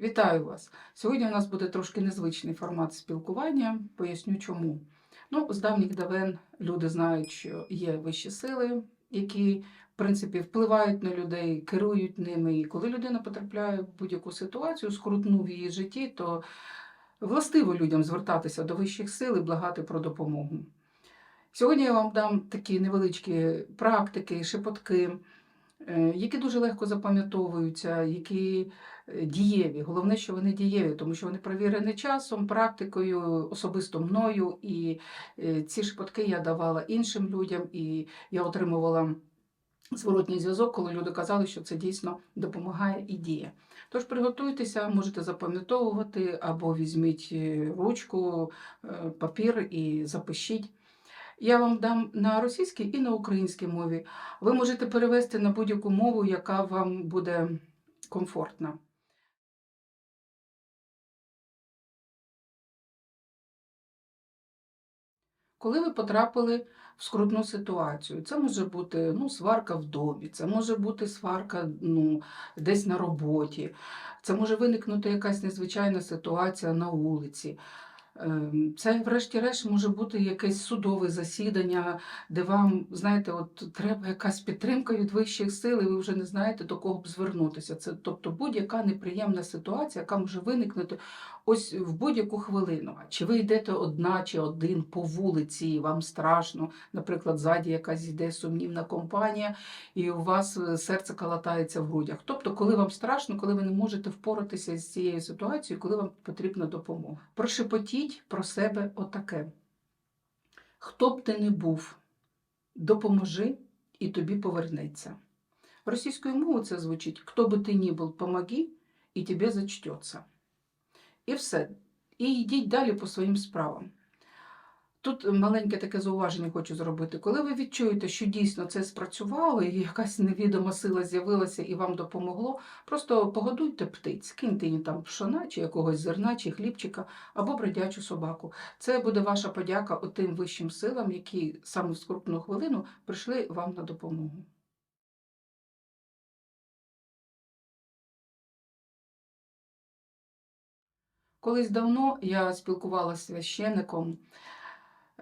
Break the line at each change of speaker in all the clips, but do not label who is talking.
Вітаю вас! Сьогодні у нас буде трошки незвичний формат спілкування. Поясню чому. Ну, з давніх давен люди знають, що є вищі сили, які, в принципі, впливають на людей, керують ними. І коли людина потрапляє в будь-яку ситуацію, скрутну в її житті, то властиво людям звертатися до вищих сил і благати про допомогу. Сьогодні я вам дам такі невеличкі практики, шепотки, які дуже легко запам'ятовуються, які е, дієві. Головне, що вони дієві, тому що вони провірені часом, практикою, особисто мною. І е, ці шепотки я давала іншим людям, і я отримувала зворотній зв'язок, коли люди казали, що це дійсно допомагає і діє. Тож приготуйтеся, можете запам'ятовувати або візьміть е, ручку, е, папір і запишіть. Я вам дам на російській і на українській мові. Ви можете перевести на будь-яку мову, яка вам буде комфортна. Коли ви потрапили в скрутну ситуацію, це може бути ну, сварка в домі, це може бути сварка ну, десь на роботі, це може виникнути якась незвичайна ситуація на вулиці. Ем, Це, врешті-решт, може бути якесь судове засідання, де вам, знаєте, от треба якась підтримка від вищих сил, і ви вже не знаєте, до кого б звернутися. Це тобто будь-яка неприємна ситуація, яка може виникнути ось в будь-яку хвилину. Чи ви йдете одна чи один по вулиці, і вам страшно, наприклад, ззаді якась йде сумнівна компанія, і у вас е, серце калатається в грудях. Тобто, коли вам страшно, коли ви не можете впоратися з цією ситуацією, коли вам потрібна допомога. Прошепотіть про себе отаке. Хто б ти не був, допоможи і тобі повернеться. Російською мовою це звучить хто би ти ні був, помоги, і тобі зачтеться. І все. І йдіть далі по своїм справам. Тут маленьке таке зауваження хочу зробити. Коли ви відчуєте, що дійсно це спрацювало, і якась невідома сила з'явилася і вам допомогло, просто погодуйте птиць, киньте їм там пшона, чи якогось зерна, чи хлібчика, або бродячу собаку. Це буде ваша подяка отим вищим силам, які саме в скрупну хвилину прийшли вам на допомогу. Колись давно я спілкувалася з священником.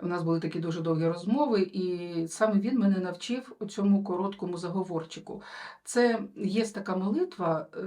У нас були такі дуже довгі розмови, і саме він мене навчив у цьому короткому заговорчику. Це є така молитва е,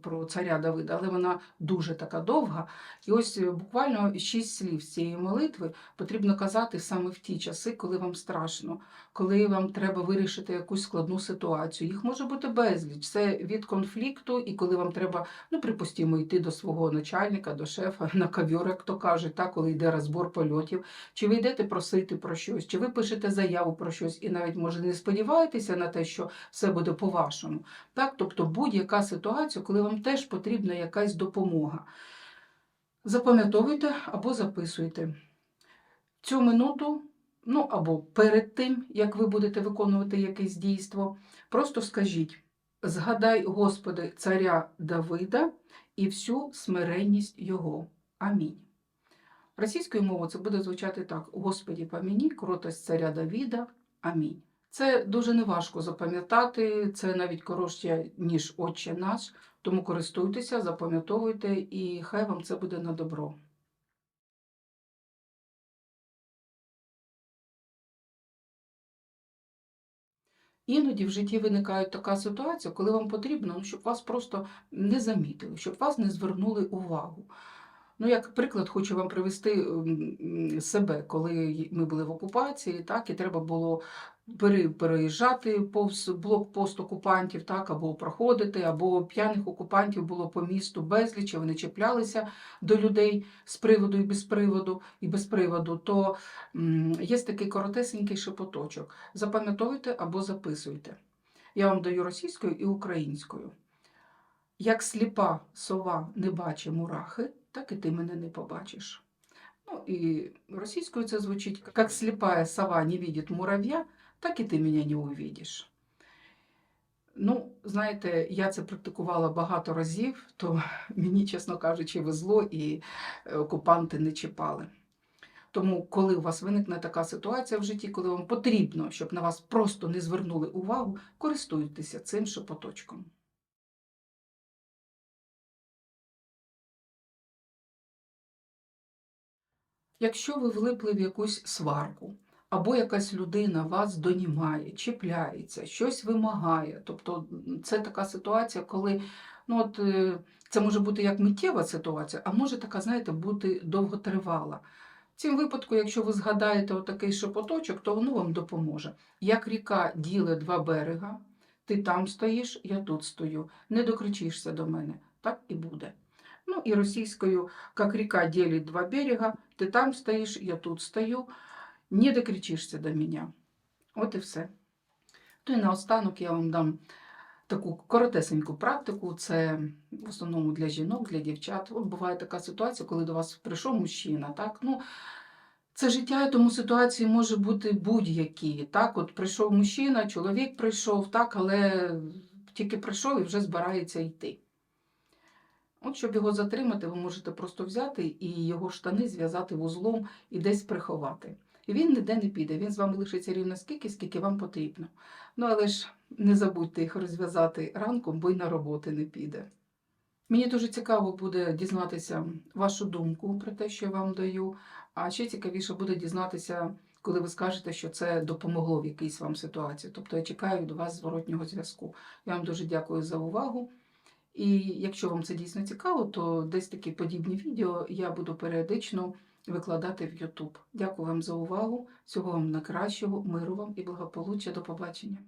про царя Давида, але вона дуже така довга. І ось е, буквально шість слів з цієї молитви потрібно казати саме в ті часи, коли вам страшно, коли вам треба вирішити якусь складну ситуацію. Їх може бути безліч. Це від конфлікту, і коли вам треба, ну припустимо, йти до свого начальника, до шефа на кав'юр, як то кажуть, так, коли йде розбор польотів. Чи ви йдете просити про щось, чи ви пишете заяву про щось, і навіть може не сподіваєтеся на те, що все буде по-вашому. Так? Тобто будь-яка ситуація, коли вам теж потрібна якась допомога. Запам'ятовуйте або записуйте. Цю минуту, ну або перед тим, як ви будете виконувати якесь дійство, просто скажіть: згадай, Господи, царя Давида і всю смиренність Його. Амінь. Російською мовою це буде звучати так: Господі поміні, кротость царя Давіда. Амінь. Це дуже неважко запам'ятати, це навіть коротше, ніж Отче наш, тому користуйтеся, запам'ятовуйте, і хай вам це буде на добро. Іноді в житті виникає така ситуація, коли вам потрібно, ну, щоб вас просто не замітили, щоб вас не звернули увагу. Ну, як приклад, хочу вам привести себе, коли ми були в окупації, так, і треба було переїжджати повз блокпост окупантів, так, або проходити, або п'яних окупантів було по місту безліч, вони чіплялися до людей з приводу і без приводу, і без приводу, то є такий коротесенький шепоточок. Запам'ятовуйте або записуйте. Я вам даю російською і українською. Як сліпа сова не бачить мурахи, так і ти мене не побачиш. Ну і російською це звучить, як сліпая сова не видить мурав'я, так і ти мене не увидиш. Ну, знаєте, я це практикувала багато разів, то мені, чесно кажучи, везло і е, окупанти не чіпали. Тому, коли у вас виникне така ситуація в житті, коли вам потрібно, щоб на вас просто не звернули увагу, користуйтеся цим шепоточком. Якщо ви влипли в якусь сварку, або якась людина вас донімає, чіпляється, щось вимагає. Тобто це така ситуація, коли ну от, е, це може бути як миттєва ситуація, а може така, знаєте, бути довготривала. В цьому випадку, якщо ви згадаєте отакий шепоточок, то воно вам допоможе. Як ріка діле два берега, ти там стоїш, я тут стою. Не докричишся до мене. Так і буде. Ну і російською, як ріка ділить два берега, ти там стоїш, я тут стою, не докричишся до мене. От і все. То і наостанок я вам дам таку коротесеньку практику. Це в основному для жінок, для дівчат. От буває така ситуація, коли до вас прийшов мужчина. Так? Ну, це життя, тому ситуації може бути будь-які. Так, от прийшов мужчина, чоловік прийшов, так, але тільки прийшов і вже збирається йти. От, щоб його затримати, ви можете просто взяти і його штани зв'язати вузлом і десь приховати. І він ніде не піде, він з вами лишиться рівно скільки, скільки вам потрібно. Ну, але ж не забудьте їх розв'язати ранком, бо й на роботи не піде. Мені дуже цікаво буде дізнатися вашу думку про те, що я вам даю. А ще цікавіше буде дізнатися, коли ви скажете, що це допомогло в якійсь вам ситуації. Тобто я чекаю від вас зворотнього зв'язку. Я вам дуже дякую за увагу. І якщо вам це дійсно цікаво, то десь такі подібні відео я буду періодично викладати в YouTube. Дякую вам за увагу. Всього вам найкращого, миру вам і благополуччя. До побачення.